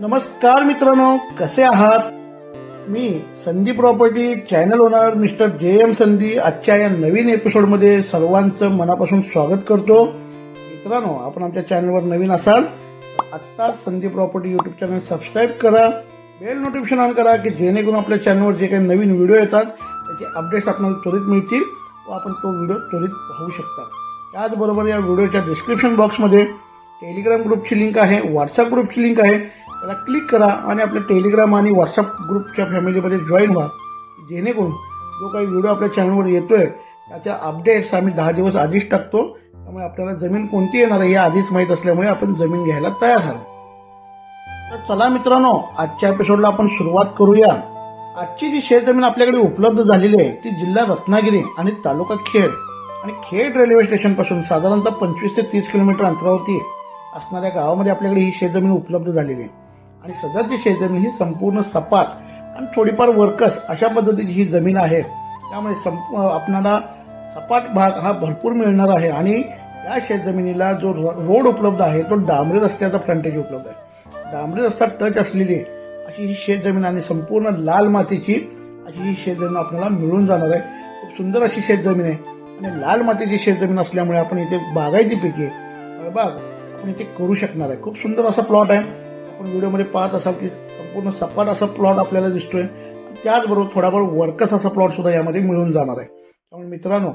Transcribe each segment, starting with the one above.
नमस्कार मित्रांनो कसे आहात? मी Sandhi property channel owner mister J M Sandhi आजच्या या नवीन एपिसोडमध्ये सर्वांचं मनापासून स्वागत करतो. मित्रांनो आपण आमच्या चॅनलवर नवीन असाल आत्ता आत्ताच प्रॉपर्टी युट्यूब चॅनल सबस्क्राईब करा बेल नोटिफिकेशन ऑन करा की जेणेकरून आपल्या चॅनलवर जे काही नवीन व्हिडिओ येतात त्याचे अपडेट्स आपल्याला त्वरित मिळतील व आपण तो व्हिडिओ त्वरित पाहू शकता. त्याचबरोबर या व्हिडिओच्या डिस्क्रिप्शन बॉक्समध्ये टेलिग्राम ग्रुपची लिंक आहे व्हॉट्सअप ग्रुपची लिंक आहे. त्याला क्लिक करा आणि आपल्या टेलिग्राम आणि व्हॉट्सअप ग्रुपच्या फॅमिलीमध्ये जॉईन व्हा. जेणेकरून जो काही व्हिडिओ आपल्या चॅनलवर येतो आहे त्याच्या अपडेट्स आम्ही दहा दिवस आधीच टाकतो. त्यामुळे आपल्याला जमीन कोणती येणार आहे हे आधीच माहीत असल्यामुळे आपण जमीन घ्यायला तयार झालो तर चला मित्रांनो आजच्या एपिसोडला आपण सुरुवात करूया. आजची जी शेतजमीन आपल्याकडे उपलब्ध झालेली आहे ती जिल्हा रत्नागिरी आणि तालुका खेड. आणि खेड रेल्वे स्टेशनपासून साधारणतः पंचवीस ते तीस किलोमीटर अंतरावरती असणाऱ्या गावामध्ये आपल्याकडे ही शेतजमीन उपलब्ध झालेली आहे. आणि सध्याची शेतजमीन ही संपूर्ण सपाट आणि थोडीफार वर्कस अशा पद्धतीची ही जमीन आहे. त्यामुळे संप आपणाला सपाट भाग हा भरपूर मिळणार आहे आणि या शेतजमिनीला जो रो- रोड उपलब्ध आहे तो डांबरी रस्त्याचा फ्रंटेज उपलब्ध आहे. डांबरी रस्ता टच असलेली अशी ही शेतजमीन आणि संपूर्ण लाल मातीची अशी ही शेतजमीन आपल्याला मिळून जाणार आहे. खूप सुंदर अशी शेतजमीन आहे. आणि लाल मातीची शेतजमीन असल्यामुळे आपण इथे बागायती पिके बाग आपण इथे करू शकणार आहे. खूप सुंदर असा प्लॉट आहे. आपण व्हिडिओमध्ये पाहत असाल की संपूर्ण सपाट असा प्लॉट आपल्याला दिसतोय. त्याचबरोबर थोडाफार वर्कस असा प्लॉट सुद्धा यामध्ये मिळून जाणार आहे. त्यामुळे मित्रांनो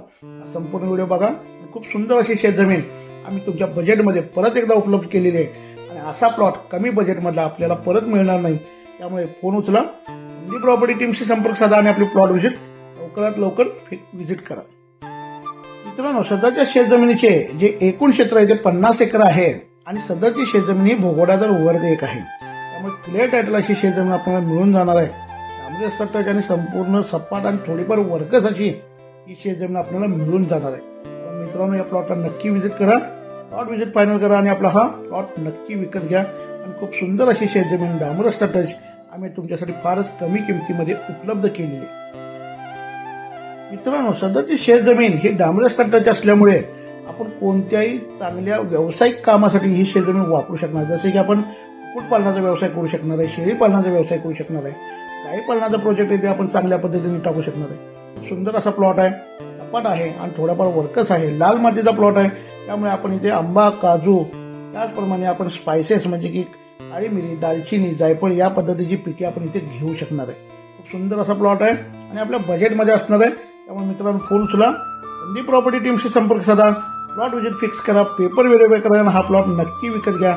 संपूर्ण व्हिडिओ बघा. खूप सुंदर अशी शेतजमीन आम्ही तुमच्या बजेटमध्ये परत एकदा उपलब्ध केलेली आहे. आणि असा प्लॉट कमी बजेटमधला आपल्याला परत मिळणार नाही. त्यामुळे फोन उचला. हिंदी प्रॉपर्टी टीमशी संपर्क साधा आणि आपली प्लॉट व्हिजिट लवकरात लवकर व्हिजिट करा. मित्रांनो सध्याच्या शेतजमिनीचे जे एकूण क्षेत्र आहे ते पन्नास एकर आहे. आणि सदरची शेतजमीन ही भोगोडादर वर्ग एक आहे त्यामुळे क्लिअर टायटल अशी शेतजमीन आपल्याला मिळून जाणार आहे. त्यामध्ये सट्टच आणि संपूर्ण सपाट आणि थोडीफार वर्कस अशी ही शेतजमीन आपल्याला मिळून जाणार आहे. मित्रांनो या प्लॉटला नक्की व्हिजिट करा. प्लॉट व्हिजिट फायनल करा आणि आपला हा प्लॉट नक्की विकत घ्या. आणि खूप सुंदर अशी शेतजमीन डांबर टच आम्ही तुमच्यासाठी फारच कमी किमतीमध्ये उपलब्ध केलेली आहे. मित्रांनो सध्याची शेतजमीन ही डांबरस टच असल्यामुळे आपण कोणत्याही चांगल्या व्यावसायिक कामासाठी ही शेतजमीन वापरू शकणार. जसे की आपण कुक्कुटपालनाचा व्यवसाय करू शकणार आहे शेळी पालनाचा व्यवसाय करू शकणार आहे गाई पालनाचा प्रोजेक्ट आहे ते आपण चांगल्या पद्धतीने टाकू शकणार आहे. सुंदर असा प्लॉट आहे सपाट आहे आणि थोडाफार वर्कस आहे. लाल मातीचा प्लॉट आहे त्यामुळे आपण इथे आंबा काजू त्याचप्रमाणे आपण स्पायसेस म्हणजे की काळी मिरी दालचिनी जायफळ या पद्धतीची पिके आपण इथे घेऊ शकणार आहे. खूप सुंदर असा प्लॉट आहे आणि आपल्या बजेटमध्ये असणार आहे. त्यामुळे मित्रांनो फुल उचला संधी प्रॉपर्टी टीमशी संपर्क साधा. प्लॉट विजिट फिक्स करा पेपर व्हेरिफाय करा आणि हा प्लॉट नक्की विकत घ्या.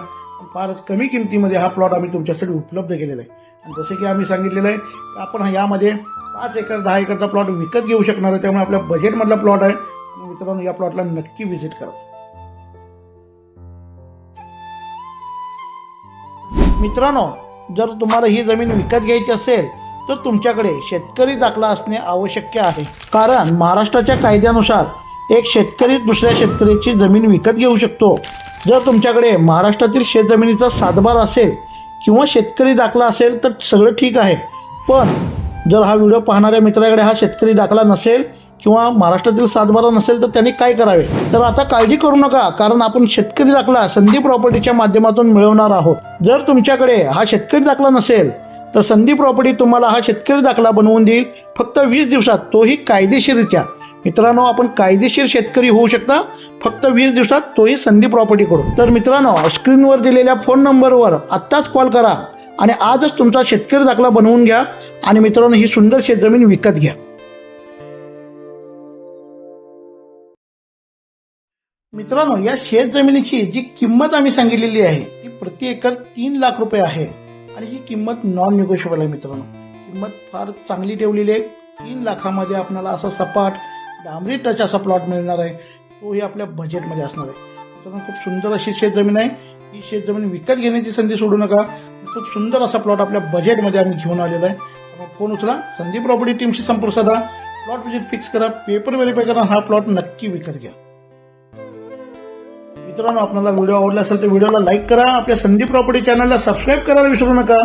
फारच कमी किमतीमध्ये हा प्लॉट आम्ही तुमच्यासाठी उपलब्ध केलेला आहे. आणि जसे की आम्ही सांगितलेलं आहे की आपण यामध्ये पाच एकर दहा एकरचा प्लॉट विकत घेऊ शकणार आहे त्यामुळे आपल्या बजेटमधला प्लॉट आहे. मित्रांनो या प्लॉटला नक्की व्हिजिट करा. मित्रांनो जर तुम्हाला ही जमीन विकत घ्यायची असेल तर तुमच्याकडे शेतकरी दाखला असणे आवश्यक आहे. कारण महाराष्ट्राच्या कायद्यानुसार एक शेतकरी दुसऱ्या शेतकऱ्याची जमीन विकत घेऊ शकतो. जर तुमच्याकडे महाराष्ट्रातील शेतजमिनीचा सातबार असेल किंवा शेतकरी दाखला असेल तर सगळं ठीक आहे. पण जर हा व्हिडिओ पाहणाऱ्या मित्राकडे हा शेतकरी दाखला नसेल किंवा महाराष्ट्रातील सातबारा नसेल तर त्यांनी काय करावे? तर आता काळजी करू नका कारण आपण शेतकरी दाखला संधी प्रॉपर्टीच्या माध्यमातून मिळवणार आहोत. जर तुमच्याकडे हा शेतकरी दाखला नसेल तर संधी प्रॉपर्टी तुम्हाला हा शेतकरी दाखला बनवून देईल फक्त वीस दिवसात. तोही कायदेशीरित्या मित्रांनो आपण कायदेशीर शेतकरी होऊ शकता. फक्त वीस दिवसात तोही संधी प्रॉपर्टीकडून तर मित्रांनो स्क्रीनवर दिलेल्या फोन नंबरवर आत्ताच कॉल करा आणि आजच तुमचा शेतकरी दाखला बनवून घ्या आणि मित्रांनो ही सुंदर शेतजमीन विकत घ्या. मित्रांनो या शेत जमिनीची जी किंमत आम्ही सांगितलेली आहे ती प्रति एकर तीन लाख रुपये आहे. आणि ही किंमत नॉन निगोशिएबल आहे मित्रांनो. किंमत फार चांगली ठेवलेली आहे. तीन लाखामध्ये आपल्याला असा सपाट डांबरी टच असा प्लॉट मिळणार आहे. तोही आपल्या बजेटमध्ये असणार आहे. त्याच्यामुळे खूप सुंदर अशी शेत जमीन आहे. ही शेत जमीन विकत घेण्याची संधी सोडू नका. खूप सुंदर असा प्लॉट आपल्या बजेटमध्ये आम्ही घेऊन आलेला आहे. त्यामुळे फोन उचला. संधी प्रॉपर्टी टीमशी संपर्क साधा. प्लॉट विजिट फिक्स करा. पेपर व्हेरीफाय करा. हा प्लॉट नक्की विकत घ्या. मित्रांनो आपल्याला व्हिडिओ आवडला असेल तर व्हिडिओला लाईक करा. आपल्या संदीप प्रॉपर्टी चॅनलला सबस्क्राईब करायला विसरू नका.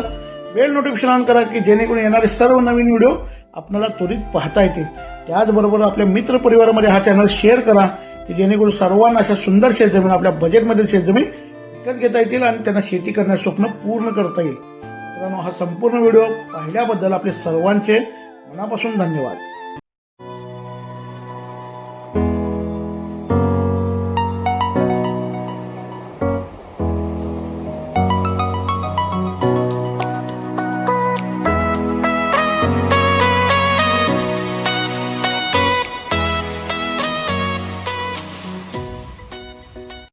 बेल नोटिफिकेशन ऑन करा की जेणेकरून येणारे सर्व नवीन व्हिडिओ आपल्याला त्वरित पाहता येतील त्याचबरोबर आपल्या मित्र परिवारामध्ये हा चॅनल शेअर करा की जेणेकरून सर्वांना अशा सुंदर शेतजमीन आपल्या बजेटमधील शेतजमीन विकत घेता येतील आणि त्यांना शेती करण्याचं स्वप्न पूर्ण करता येईल. मित्रांनो हा संपूर्ण व्हिडिओ पाहिल्याबद्दल आपले सर्वांचे मनापासून धन्यवाद.